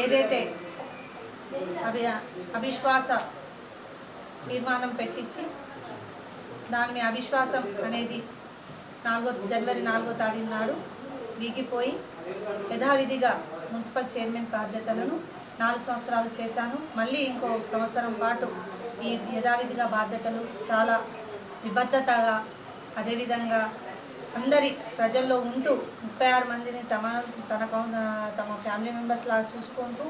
ఏదైతే అవి అవిశ్వాస తీర్మానం పెట్టించి దాని అవిశ్వాసం అనేది నాలుగో జనవరి నాలుగో తారీఖు నాడు వీగిపోయి యథావిధిగా మున్సిపల్ చైర్మన్ బాధ్యతలను నాలుగు సంవత్సరాలు చేశాను. మళ్ళీ ఇంకో సంవత్సరం పాటు ఈ యథావిధిగా బాధ్యతలు చాలా నిబద్ధతగా అదేవిధంగా అందరి ప్రజల్లో ఉంటూ ముప్పై ఆరు మందిని తమ తన తమ ఫ్యామిలీ మెంబర్స్ లాగా చూసుకుంటూ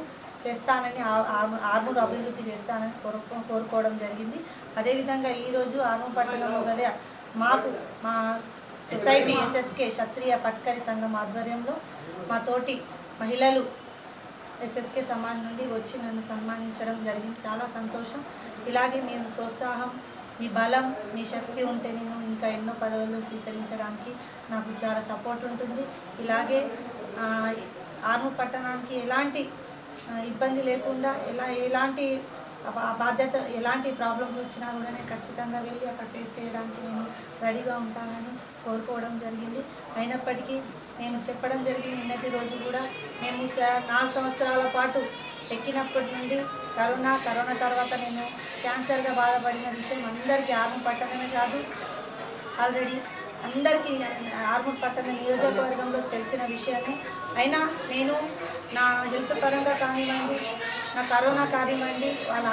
చేస్తానని ఆ- ఆర్మూర్ అభివృద్ధి చేస్తానని కోరుకో కోరుకోవడం జరిగింది. అదేవిధంగా ఈరోజు ఆర్మూర్ పట్టణంలో గల మాకు మా సొసైటీ ఎస్ఎస్కే క్షత్రియ పట్కరి సంఘం ఆధ్వర్యంలో మా తోటి మహిళలు ఎస్ఎస్కే సమాన్ నుండి వచ్చి నన్ను సన్మానించడం జరిగింది. చాలా సంతోషం. ఇలాగే మేము ప్రోత్సాహం మీ బలం మీ శక్తి ఉంటే నేను ఇంకా ఎన్నో పదవులు స్వీకరించడానికి నాకు చాలా సపోర్ట్ ఉంటుంది. ఇలాగే ఆర్ము ఆర్మూర్ పట్టణానికి ఎలాంటి ఇబ్బంది లేకుండా ఎలా ఎలాంటి ఆ బాధ్యత ఎలాంటి ప్రాబ్లమ్స్ వచ్చినా కూడా నేను ఖచ్చితంగా వెళ్ళి అక్కడ ఫేస్ చేయడానికి నేను రెడీగా ఉంటానని కోరుకోవడం జరిగింది. అయినప్పటికీ నేను చెప్పడం జరిగింది నిన్నటి రోజు కూడా మేము నాలుగు సంవత్సరాల పాటు ఎక్కినప్పటి నుండి కరోనా కరోనా తర్వాత నేను క్యాన్సర్గా బాధపడిన విషయం అందరికీ ఆర్మూర్ పట్టణమే కాదు ఆల్రెడీ అందరికీ ఆర్మూర్ పట్టణ నియోజకవర్గంలో తెలిసిన విషయమే. అయినా నేను నా హెల్త్ పరంగా కానివ్వండి నా కరోనా కానివ్వండి వాళ్ళ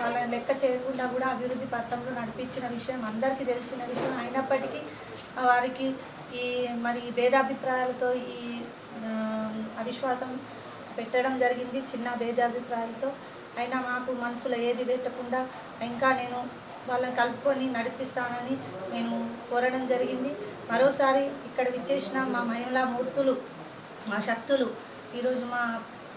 వాళ్ళ లెక్క చేయకుండా కూడా అభివృద్ధి పథంలో నడిపించిన విషయం అందరికీ తెలిసిన విషయం అయినప్పటికీ వారికి ఈ మరి భేదాభిప్రాయాలతో ఈ అవిశ్వాసం పెట్టడం జరిగింది చిన్న భేదాభిప్రాయాలతో అయినా మాకు మనసులో ఏది పెట్టకుండా ఇంకా నేను వాళ్ళని కలుపుకొని నడిపిస్తానని నేను కోరడం జరిగింది. మరోసారి ఇక్కడ విచ్చేసిన మా మహిళా మూర్తులు మా శక్తులు ఈరోజు మా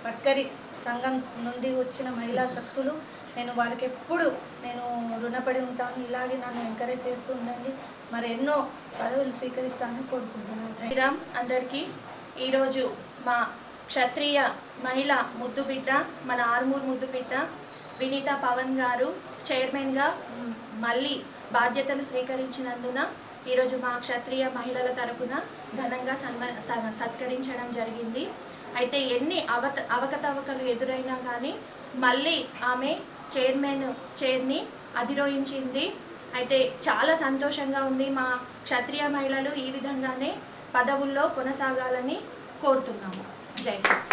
పట్కరి సంఘం నుండి వచ్చిన మహిళా శక్తులు నేను వాళ్ళకి ఎప్పుడు నేను రుణపడి ఉంటాను. ఇలాగే నన్ను ఎంకరేజ్ చేస్తూ ఉండండి. మరి ఎన్నో పదవులు స్వీకరిస్తానని కోరుకుంటున్నాను. థ్యాంక్ శ్రీరామ్ అందరికీ ఈరోజు మా క్షత్రియ మహిళ ముద్దుబిడ్డ మన ఆర్మూర్ ముద్దుబిడ్డ వినీత పవన్ గారు చైర్మన్గా మళ్ళీ బాధ్యతలు స్వీకరించినందున ఈరోజు మా క్షత్రియ మహిళల తరపున ఘనంగా సన్మ స- సత్కరించడం జరిగింది. అయితే ఎన్ని అవత అవకతవకలు ఎదురైనా కానీ మళ్ళీ ఆమె చైర్మన్ చైర్ని అధిరోహించింది. అయితే చాలా సంతోషంగా ఉంది మా క్షత్రియ మహిళలు ఈ విధంగానే పదవుల్లో కొనసాగాలని కోరుతున్నాము. Thank.